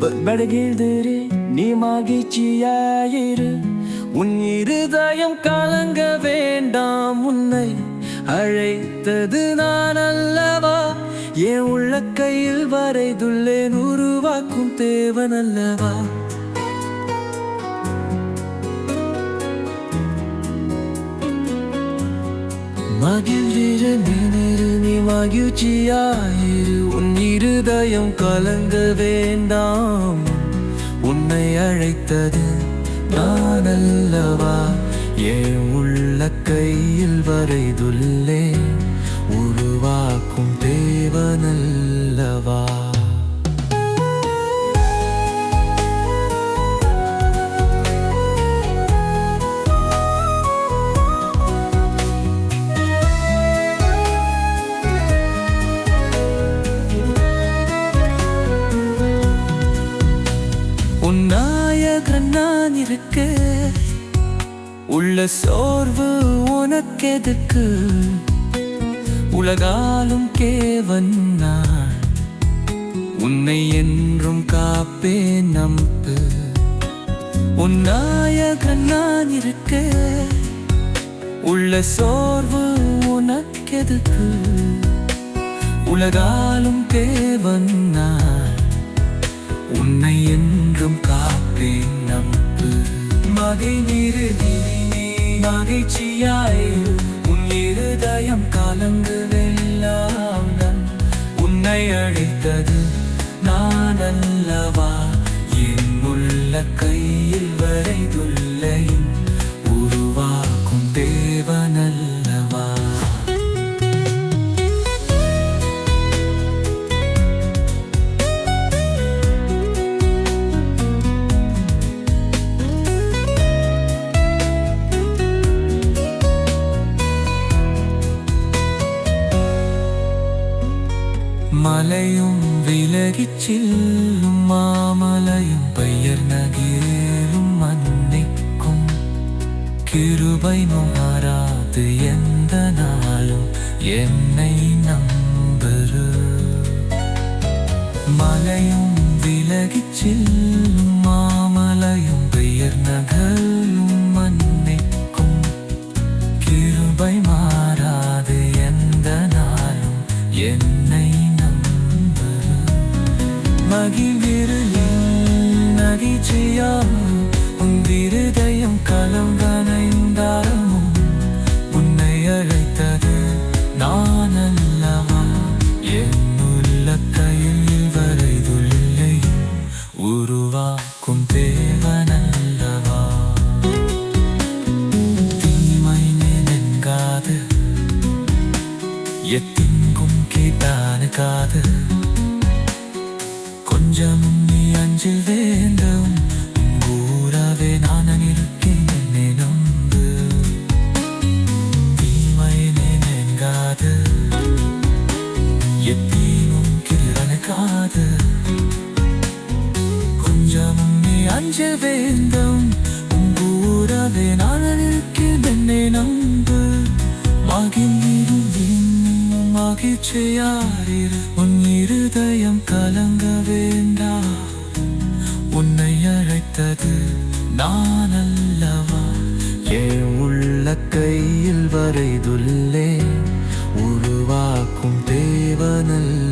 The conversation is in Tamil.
படுகிழ்திரு நீ மகிழ்ச்சியாயிரு உன் இருதயம் கலங்க வேண்டாம் உன்னை. அழைத்தது நான் அல்லவா? என் உள்ள கையில் வரைதுள்ளேன் உருவாக்கும் தேவன் அல்லவா? மகிழ்ந்திரு மகிழ்ச்சியாயிரு. உன் இருதயம் கலங்க வேண்டாம். உன்னை அழைத்தது நான் அல்லவா என் உள்ள கையில் வரைதுள்ளே உருவாக்க உள்ள சோர்வு உனக்கெதுக்கு? உலகாலும் கேவன் நான். உன்னை என்றும் காப்பே நம்பு. உன் நாயகன் நான் இருக்க. உள்ள சோர்வு உனக்கெதுக்கு? உலகாலும் தேவன் நான். உன்னை என்றும் காப்பேன் நம்பு. மகை நிறுதி மகிழ்ச்சியாய் உன் இருதயம் கலங்குதெல்லாம் நான் உன்னை அழைத்தது நான் அல்லவா என் உள்ள கையில் மலையும் விலகிச் செல்லும் மாமலையும் பெயர் நகிரும் மன்னிக்கும். கிருபை மாறாது எந்த நாளும் என்னை நம்பரு. மலையும் விலகிச் செல்லும் மாமலையும் பெயர் நகரும் மன்னிக்கும். கிருபை மா மகிழ்விரு நகிழ்ச்சியா உன் இருதயம் களம் கனைந்தாலும் உன்னை அழைத்தது நான் அல்லவா என்னுள்ள கையில் வரைதுள்ளை உருவாக்கும் கொஞ்சமும் நீ அஞ்சில் வேண்டும் கூறவே நான் இருக்கேன் என்னை நம்பு தீமை நினைங்காது எத்தீமும் கிரனுக்காது கொஞ்சமும் நீ அஞ்சில் வேண்டும் கூறவே நான் இருக்கேன் என்னை நம்பு மகிழ்ந்திரும் உன் இருதயம் கலங்கவே கையில் வரைதுள்ளே உருவாக்கும் தேவனல்ல.